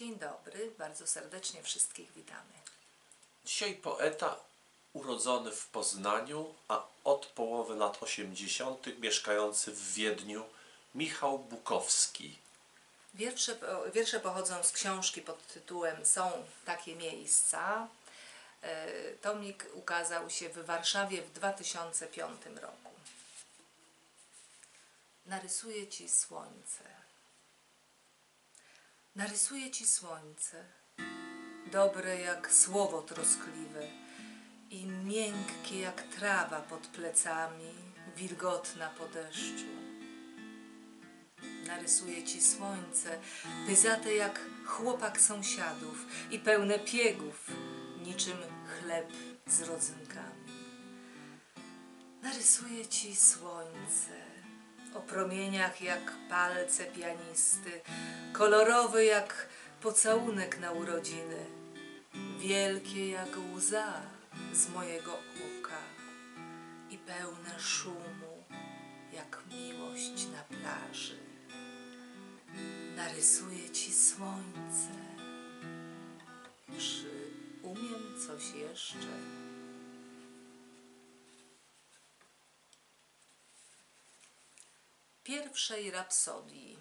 Dzień dobry, bardzo serdecznie wszystkich witamy. Dzisiaj poeta urodzony w Poznaniu, a od połowy lat 80. mieszkający w Wiedniu, Michał Bukowski. Wiersze, wiersze pochodzą z książki pod tytułem Są takie miejsca. E, Tomik ukazał się w Warszawie w 2005 roku. Narysuję ci słońce. Narysuję ci słońce, dobre jak słowo troskliwe i miękkie jak trawa pod plecami, wilgotna po deszczu. Narysuję ci słońce, pyzate jak chłopak sąsiadów i pełne piegów, niczym chleb z rodzynkami. Narysuję ci słońce, o promieniach jak palce pianisty, kolorowe jak pocałunek na urodziny, wielkie jak łza z mojego oka i pełne szumu jak miłość na plaży. Narysuję ci słońce. Czy umiem coś jeszcze? Pierwszej rapsodii.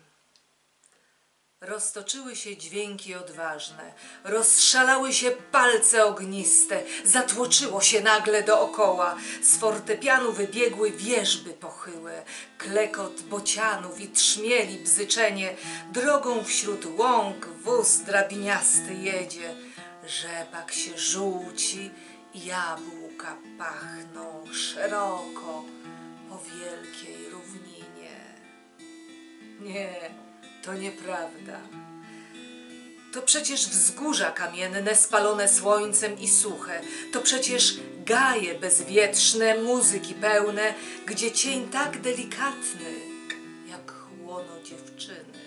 Roztoczyły się dźwięki odważne, rozszalały się palce ogniste, zatłoczyło się nagle dookoła, z fortepianu wybiegły wierzby pochyłe, klekot bocianów i trzmieli bzyczenie, drogą wśród łąk wóz drabiniasty jedzie, rzepak się żółci, jabłka pachną szeroko po wielkiej równinie. Nie, to nieprawda. To przecież wzgórza kamienne spalone słońcem i suche. To przecież gaje bezwietrzne, muzyki pełne, gdzie cień tak delikatny, jak łono dziewczyny.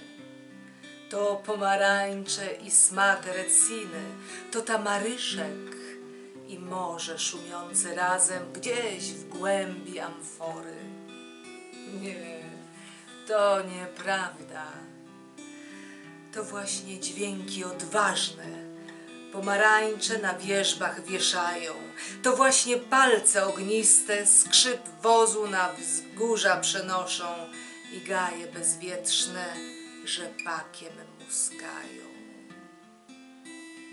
To pomarańcze i smak reciny, to tamaryszek i morze szumiące razem gdzieś w głębi amfory. Nie, to nieprawda. To właśnie dźwięki odważne. Pomarańcze na wierzbach wieszają. To właśnie palce ogniste skrzyp wozu na wzgórza przenoszą i gaje bezwietrzne rzepakiem muskają.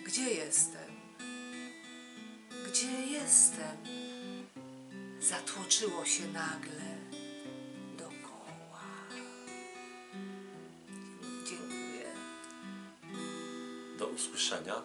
Gdzie jestem? Gdzie jestem? Zatłoczyło się nagle usłyszenia